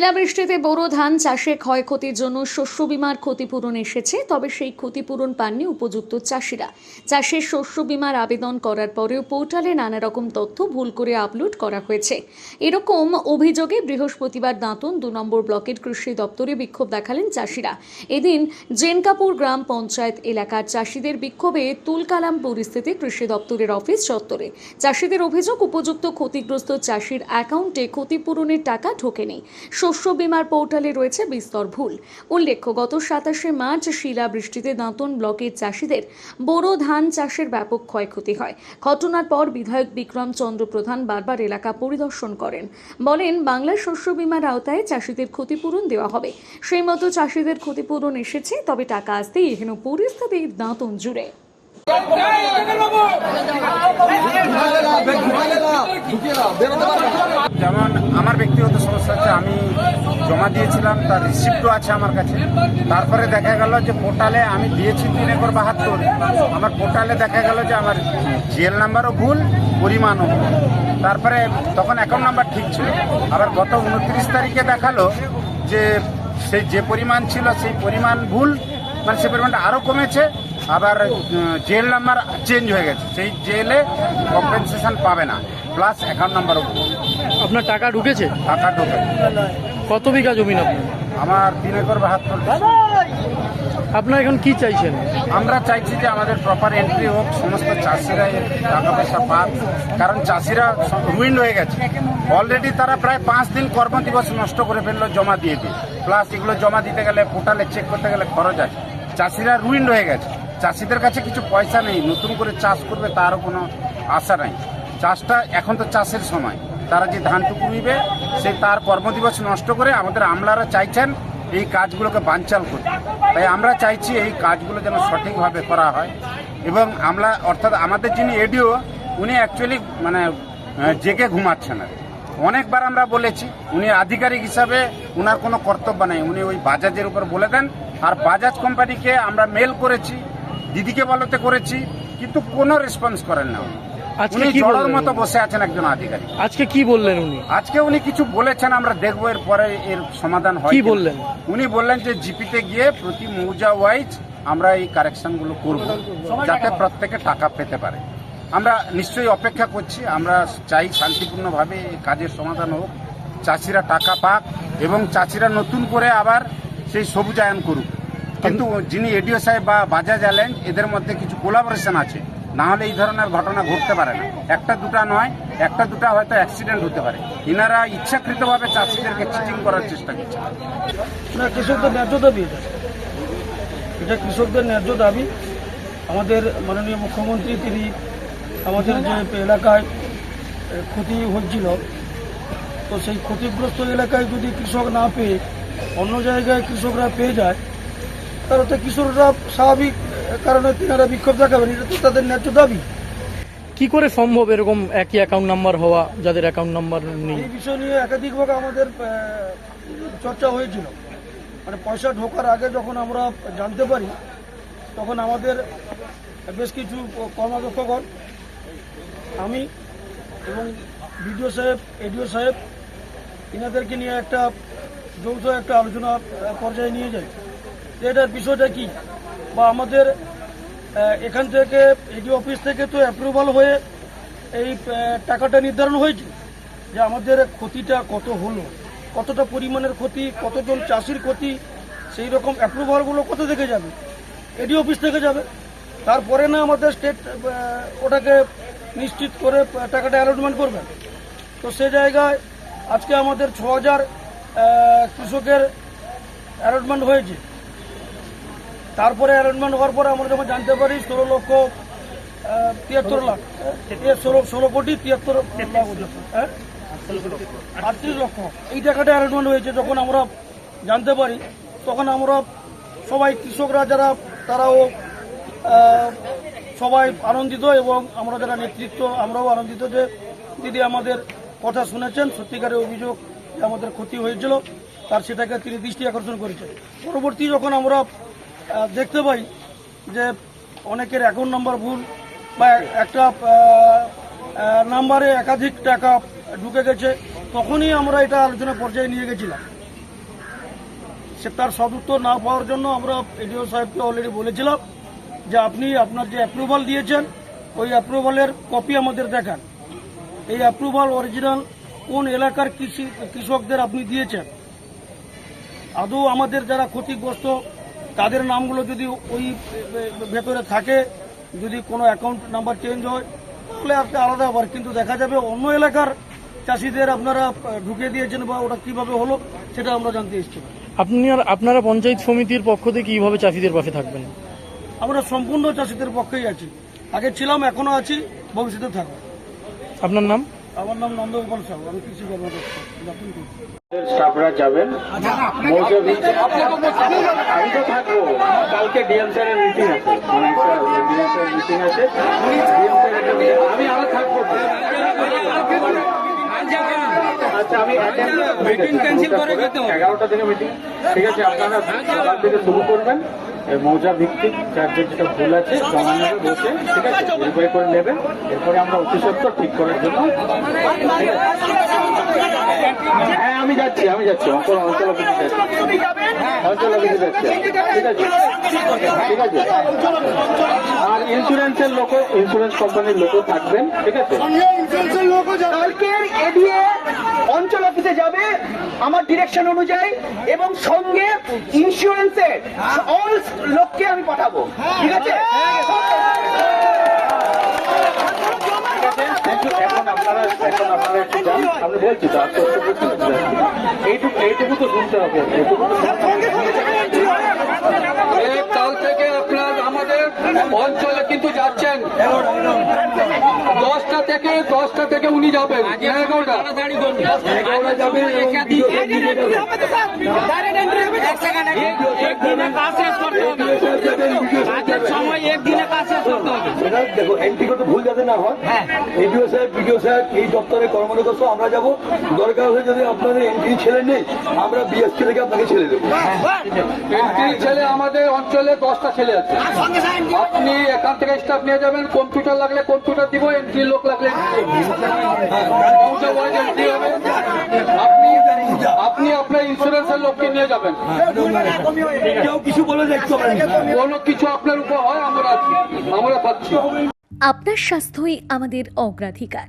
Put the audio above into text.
শিলাবৃষ্টিতে বোরো ধান চাষে ক্ষয়ক্ষতির জন্য শস্য বিমার ক্ষতিপূরণ এসেছে, তবে সেই ক্ষতিপূরণ পাননি উপযুক্ত চাষিরা। চাষের শস্য বিমার আবেদন করার পরেও পোর্টালে নানা রকম তথ্য ভুল করে আপলোড করা হয়েছে। এরকম অভিযোগে বৃহস্পতিবার দাঁতন দু নম্বর ব্লকের কৃষি দপ্তরে বিক্ষোভ দেখালেন চাষিরা। এদিন জেনকাপুর গ্রাম পঞ্চায়েত এলাকার চাষিদের বিক্ষোভে তুলকালাম পরিস্থিতি কৃষি দপ্তরের অফিস চত্বরে। চাষিদের অভিযোগ, উপযুক্ত ক্ষতিগ্রস্ত চাষির অ্যাকাউন্টে ক্ষতিপূরণের টাকা ঢোকেনি। শস্য বিমার পোর্টালে রয়েছে বিস্তর ভুল। উল্লেখ্য, গত সাতাশে মার্চ শিলা বৃষ্টিতে দাঁতন ব্লকের চাষিদের বোরো ধান চাষের ব্যাপক ক্ষয়ক্ষতি হয়। ঘটনার পর বিধায়ক বিক্রম চন্দ্র প্রধান বারবার এলাকা পরিদর্শন করেন। বলেন বাংলা শস্য বিমার আওতায় চাষিদের ক্ষতিপূরণ দেওয়া হবে। সেই মতো চাষিদের ক্ষতিপূরণ এসেছে, তবে টাকা আসতেই এহেন পরিস্থিতি দাঁতন জুড়ে। যেমন আমার ব্যক্তিগত সমস্যা হচ্ছে আমি জমা দিয়েছিলাম, তার রিসিপ্টও আছে আমার কাছে। তারপরে দেখা গেল যে পোর্টালে আমি দিয়েছি তিন একর বাহাত্তর। আমার পোর্টালে দেখা গেল যে আমার জিএল নাম্বারও ভুল, পরিমাণও ভুল। তারপরে তখন অ্যাকাউন্ট নাম্বার ঠিক ছিল। আবার গত উনত্রিশ তারিখে দেখাল যে সেই যে পরিমাণ ছিল, সেই পরিমাণ ভুল মানে সেই পরিমাণটা আরও কমেছে। আবার জেল নাম্বার চেঞ্জ হয়ে গেছে। সেই জেলে কম্পেনসেশন পাবে না। প্লাস অ্যাকাউন্ট নাম্বার আপনার টাকা ঢুকেছে? টাকা ঢোকে কত বিঘা জমি আপনার? আমার তিন একর বাহাত্তর আপনার এখন কি চাইছেন? আমরা চাইছি যে আমাদের প্রপার এন্ট্রি হোক সমস্ত চাষিরা টাকা পয়সা পাক। কারণ চাষিরা রুইন হয়ে গেছে। অলরেডি তারা প্রায় পাঁচ দিন কর্মদিবস নষ্ট করে ফেলল জমা দিয়ে দিয়ে। প্লাস এগুলো জমা দিতে গেলে পোর্টালে চেক করতে গেলে খরচ আছে। চাষিরা রুইন হয়ে গেছে। চাষিদের কাছে কিছু পয়সা নেই। নতুন করে চাষ করবে তারও কোনো আশা নাই। চাষটা এখন তো চাষের সময়। তারা যে ধানটুকু রুইবে, সে তার কর্মদিবস নষ্ট করে আমাদের আমলারা চাইছেন এই কাজগুলোকে বানচাল করতে। তাই আমরা চাইছি এই কাজগুলো যেন সঠিকভাবে করা হয় এবং আমরা, অর্থাৎ আমাদের যিনি এডিও, উনি অ্যাকচুয়ালি মানে জেগে ঘুমাচ্ছেন আর অনেকবার আমরা বলেছি, উনি আধিকারিক হিসাবে উনার কোনো কর্তব্য নেই। উনি ওই বাজাজের উপর বলে দেন, আর বাজাজ কোম্পানিকে আমরা মেল করেছি, দিদিকে বলতে করেছি, কিন্তু কোনো রেসপন্স করেন না উনি। আজকে উনি কি জড়োর মতো বসে আছেন একজন আধিকারিক। আজকে কি বললেন উনি? আজকে উনি কিছু বলেছেন আমরা দেখব এর পরে এর সমাধান হয় কি বললেন? উনি বললেন যে জিপিতে গিয়ে প্রতি মৌজা ওয়াইজ আমরা এই কারেকশনগুলো করব যাতে প্রত্যেকে টাকা পেতে পারে। আমরা নিশ্চয়ই অপেক্ষা করছি আমরা চাই শান্তিপূর্ণভাবে কাজের সমাধান হোক। চাষিরা টাকা পাক এবং চাষিরা নতুন করে আবার সেই সবুজায়ন করুক। কিন্তু যিনি এডিও সাহেব বা বাজাজ অ্যালেন্স এদের মধ্যে কিছু কোলাবোরেশন আছে। না হলে এই ধরনের ঘটনা ঘটতে পারে না। একটা দুটা নয়, একটা দুটা হয়তো অ্যাক্সিডেন্ট হতে পারে। এনারা ইচ্ছাকৃতভাবে চাষিদেরকে চিটিং করার চেষ্টা করছে। না, কৃষকদের ন্যায্য দাবি এটা। কৃষকদের ন্যায্য দাবি। আমাদের মাননীয় মুখ্যমন্ত্রী, তিনি আমাদের যে এলাকায় ক্ষতি হচ্ছিল, তো সেই ক্ষতিগ্রস্ত এলাকায় যদি কৃষক না পেয়ে, অন্য জায়গায় কৃষকরা পেয়ে যায়, তাহলে তো কৃষকরা স্বাভাবিক কারণে তিনারা বিক্ষোভ দেখাবেন এটা তো তাদের ন্যায্য দাবি। কি করে সম্ভব এরকম একই অ্যাকাউন্ট নাম্বার হওয়া যাদের অ্যাকাউন্ট নাম্বার নেই? এই বিষয় নিয়ে একাধিকভাবে আমাদের চর্চা হয়েছিল। মানে পয়সা ঢোকার আগে যখন আমরা জানতে পারি তখন আমাদের বেশ কিছু কর্মাধ্যক্ষগণ আমি এবং বিডিও সাহেব এডিও সাহেব ইনাদেরকে নিয়ে একটা যৌথ একটা আলোচনা পর্যায়ে নিয়ে যাই এটার বিষয়টা কি? বা আমাদের এখান থেকে এডি অফিস থেকে তো অ্যাপ্রুভাল হয়ে এই টাকাটা নির্ধারণ হয়েছে যে আমাদের ক্ষতিটা কত হলো, কতটা পরিমাণের ক্ষতি, কতজন চাষির ক্ষতি, সেই রকম অ্যাপ্রুভালগুলো কত থেকে যাবে? এডি অফিস থেকে যাবে। তারপরে না আমাদের স্টেট ওটাকে নিশ্চিত করে টাকাটা অ্যালটমেন্ট করবেন তো সে জায়গায় আজকে আমাদের ছ হাজার কৃষকের অ্যালটমেন্ট হয়েছে। তারপরে অ্যারেঞ্জমেন্ট হওয়ার পরে আমরা যখন জানতে পারি ষোলো লক্ষ তিয়াত্তর লাখ। ষোলো ষোলো কোটি তিয়াত্তর লাখ হ্যাঁ? আটত্রিশ লক্ষ। এই টাকাটা অ্যারেঞ্জমেন্ট হয়েছে যখন আমরা জানতে পারি তখন আমরা সবাই কৃষকরা যারা তারাও সবাই আনন্দিত এবং আমরা যারা নেতৃত্ব আমরাও আনন্দিত যে দিদি আমাদের কথা শুনেছেন সত্যিকারের অভিযোগ আমাদের ক্ষতি হয়েছিল তার সেটাকে তিনি দৃষ্টি আকর্ষণ করেছেন। পরবর্তী যখন আমরা দেখতে পাই যে অনেকের অ্যাকাউন্ট নাম্বার ভুল বা একটা নাম্বারে একাধিক টাকা ঢুকে গেছে, তখনই আমরা এটা আলোচনা পর্যায়ে নিয়ে গেছিলাম। সে তার সদুত্তর না পাওয়ার জন্য আমরা এডিও সাহেবকে অলরেডি বলেছিলাম যে আপনি আপনার যে অ্যাপ্রুভাল দিয়েছেন, ওই অ্যাপ্রুভালের কপি আমাদের দেখান। এই অ্যাপ্রুভাল অরিজিনাল কোন এলাকার কৃষি, কৃষকদের আপনি দিয়েছেন? আদৌ আমাদের যারা ক্ষতিগ্রস্ত তাদের নামগুলো যদি ওই ভেতরে থাকে যদি কোনো অ্যাকাউন্ট নাম্বার চেঞ্জ হয় তাহলে একটা আলাদা ব্যাপার। কিন্তু দেখা যাবে অন্য এলাকার চাষিদের আপনারা ঢুকে দিয়েছেন বা ওটা কীভাবে হলো সেটা আমরা জানতে এসেছি। আপনি আর আপনারা পঞ্চায়েত সমিতির পক্ষ থেকে কীভাবে চাষিদের পাশে থাকবেন? আমরা সম্পূর্ণ চাষিদের পক্ষেই আছি। আগে ছিলাম এখনও আছি ভবিষ্যতে থাকব। আপনার নাম? আমার নাম নন্দগোপাল সাহু আমি কৃষি কর্মদক্ষ স্টাফরা যাবেন? আমি তো থাকব। কালকে ডিএম স্যারের মিটিং আছে। মানে একটা ডিএম স্যারের মিটিং আছে। ডিএম স্যারের আমি আবার থাকব। আচ্ছা আমি মিটিং ক্যান্সেল করে এগারোটা থেকে মিটিং ঠিক আছে আপনারা সকাল থেকে শুরু করবেন। মৌজা ভিত্তিক চার্জের যেটা ভুল আছে জমা নেবে বসে ঠিক আছে? ভেরিফাই করে নেবেন এরপরে আমরা অতি সত্তর ঠিক করার জন্য হ্যাঁ আমি যাচ্ছি আমি যাচ্ছি। অঙ্কন অঞ্চল অফিসে যাচ্ছি। অঞ্চল অফিসে যাচ্ছি। ঠিক আছে? ঠিক আছে? আর ইন্স্যুরেন্সের লোক ইন্স্যুরেন্স কোম্পানির লোকও থাকবেন ঠিক আছে? কালকের এডিএ অফিসে যাবে আমার ডিরেকশন অনুযায়ী এবং সঙ্গে ইন্স্যুরেন্সের অল লোককে আমি পাঠাবো। ঠিক আছে? এইটুকু তো শুনতে আপনারা এখন আপনারা একটু যান আমি বলছি তো আর কষ্ট করছি না, যাচ্ছি। এইটুকু এইটুকু তো শুনতে হবে এইটুকু তো এই কাল থেকে আপনার আমাদের অঞ্চলে কিন্তু যাচ্ছেন দশটা থেকে দশটা থেকে উনি যাবেন এগারোটা যাবেন দেখো ভুল যাতে না হয় এডিও স্যার বিডিও স্যার এই দপ্তরে কর্মরত আমরা যাব দরকার হলে যদি আপনাদের এন্ট্রি ছেলে নেই আমরা বিএসকে থেকে আপনাকে ছেড়ে দেবো এন্ট্রি ছেলে আমাদের অঞ্চলে দশটা ছেলে আছে আপনি এখান থেকে স্টাফ নিয়ে যাবেন। কম্পিউটার লাগলে কম্পিউটার দিব এন্ট্রি লোক লাগলে হবে। আপনি আপনি আপনার ইন্স্যুরেন্সের লোককে নিয়ে যাবেন। কেউ কিছু বলে দেখতে কোনো কিছু আপনার উপর হয় আমরা আছি আমরা পাচ্ছি। আপনার স্বাস্থ্যই আমাদের অগ্রাধিকার।